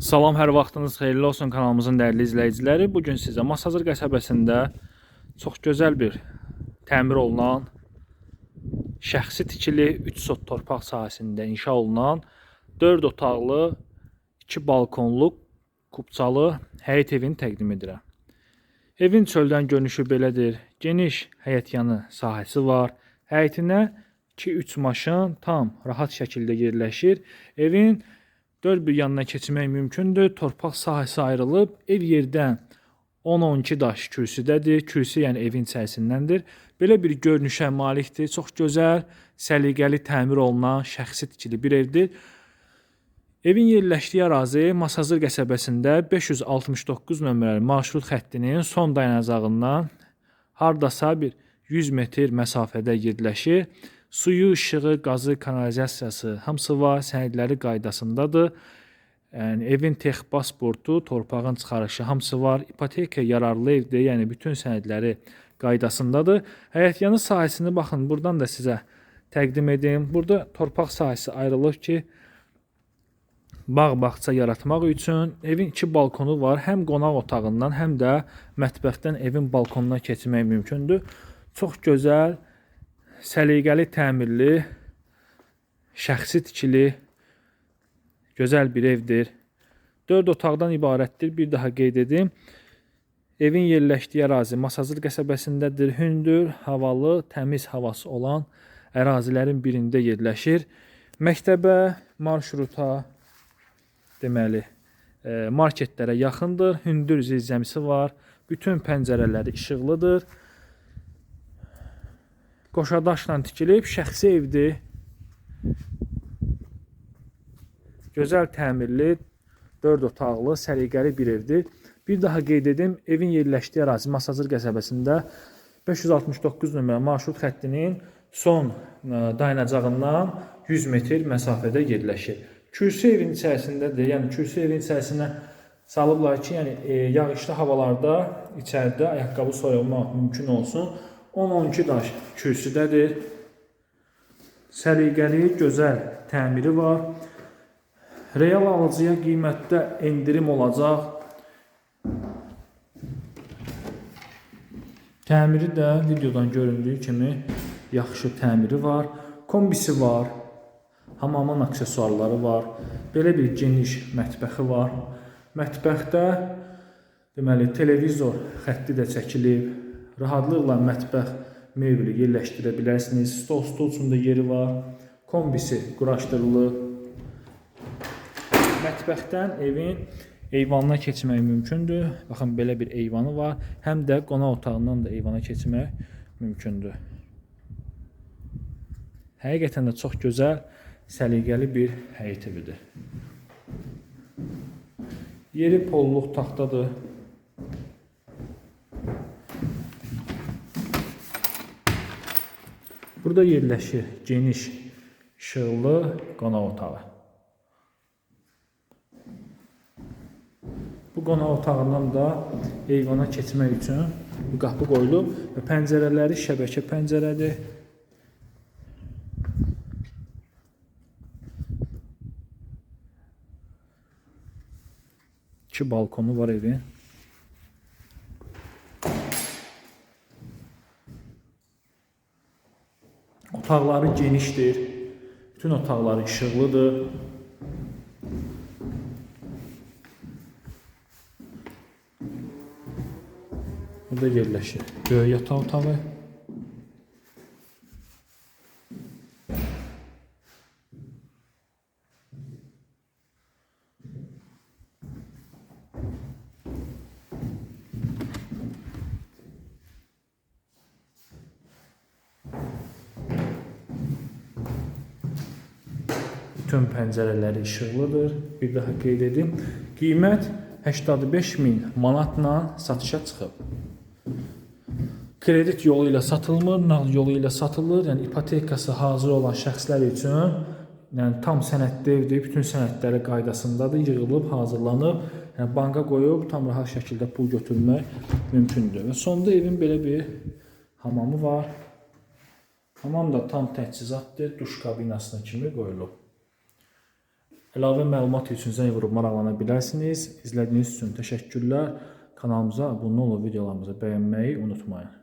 Salam, hər vaxtınız xeyirli olsun kanalımızın dəyərli izləyiciləri. Bu gün sizə Masazır qəsəbəsində çox gözəl bir təmir olunan, şəxsi tikili 3 sot torpaq sahəsində inşa olunan 4 otaqlı, 2 balkonlu, kubçalı həyət evini təqdim edirəm. Evin çöldən görünüşü belədir. Geniş həyətyanı sahəsi var. Həyətinə 2-3 maşın tam rahat şəkildə yerləşir. Evin dörd bir yanına keçmək mümkündür. Torpaq sahəsi ayrılıb. Ev yerdən 10-12 daş kürsüdədir. Kürsü yəni evin içərisindəndir. Belə bir görünüşə malikdir. Çox gözəl, səliqəli təmir olunan, şəxsi tikili bir evdir. Evin yerləşdiyi ərazi Masazır qəsəbəsində 569 nömrəli marşrut xəttinin son dayanacağından hardasa bir 100 metr məsafədə yerləşir. Suyu, işığı, qazı, kanalizasiyası hamısı var, sənədləri qaydasındadır. Yəni evin tex pasportu, torpağın çıxarışı hamısı var. İpoteka yararlı evdir, yəni bütün sənədləri qaydasındadır. Həyətyanı sahəsini baxın, burdan da sizə təqdim edim. Burada torpaq sahəsi ayrılır ki, bağ-bağça yaratmaq üçün evin iki balkonu var. Həm qonaq otağından, həm də mətbəxdən evin balkonuna keçmək mümkündür. Çox gözəl, səliqəli təmirli, şəxsi tikili gözəl bir evdir. 4 otaqdan ibarətdir. Bir daha qeyd edim. Evin yerləşdiyi ərazi Masazır qəsəbəsindədir. Hündür, havalı, təmiz havası olan ərazilərin birində yerləşir. Məktəbə, marşruta, deməli, e, marketlərə yaxındır. Hündür zirzəmisi var. Bütün pəncərələri işıqlıdır. Qoşadaşla tikilib, şəxsi evdir. Gözəl təmirli, 4 otaqlı, səliqəli bir evdir. Bir daha qeyd edim, evin yerləşdiyi ərazi Masazır qəsəbəsində 569 nömrə marşrut xəttinin son ə, dayanacağından 100 metr məsafədə yerləşir. Kürsü evin içərisindədir. Yəni kürsü evin içərisinə salıblar ki, yəni e, yağışlı havalarda içəridə ayaqqabı soyulmaq mümkün olsun. 10-12 daş kürsüdədir. Səliqəli, gözəl təmiri var. Real alıcıya qiymətdə endirim olacaq. Təmiri də videodan göründüyü kimi yaxşı təmiri var. Kombisi var. Hamamın aksesuarları var. Belə bir geniş mətbəxi var. Mətbəxdə deməli televizor xətti də çəkilib. Rahatlıqla mətbəx mebeli yerləşdirə bilərsiniz. Stol, stol üçün də yeri var. Kombisi quraşdırılıb. Mətbəxdən evin eyvanına keçmək mümkündür. Baxın belə bir eyvanı var. Həm də qonaq otağından da eyvana keçmək mümkündür. Həqiqətən də çox gözəl, səliqəli bir həyət evidir. Yeri polluq taxtadır. Burada yerləşir geniş işıqlı qonaq otağı. Bu qonaq otağından da eyvana keçmək üçün bu qapı qoyulub və pəncərələri şəbəkə pəncərədir. İki balkonu var evin. Otaqları genişdir. Bütün otaqları işıqlıdır. Burada yerləşir. Böyük yataq otağı. Bütün pəncərələri işıqlıdır. Bir daha qeyd edim. Qiymət 85 min manatla satışa çıxıb. Kredit yolu ilə satılmır, nağd yolu ilə satılır. Yəni ipotekası hazır olan şəxslər üçün yəni tam sənədli evdir, bütün sənədləri qaydasındadır, yığılıb, hazırlanıb, yəni banka qoyub tam rahat şəkildə pul götürmək mümkündür. Və sonda evin belə bir hamamı var. Hamam da tam təchizatdır, duş kabinasına kimi qoyulub. Əlavə məlumat üçün zəng vurub maraqlana bilərsiniz. İzlədiyiniz üçün təşəkkürlər. Kanalımıza abunə olub videolarımızı bəyənməyi unutmayın.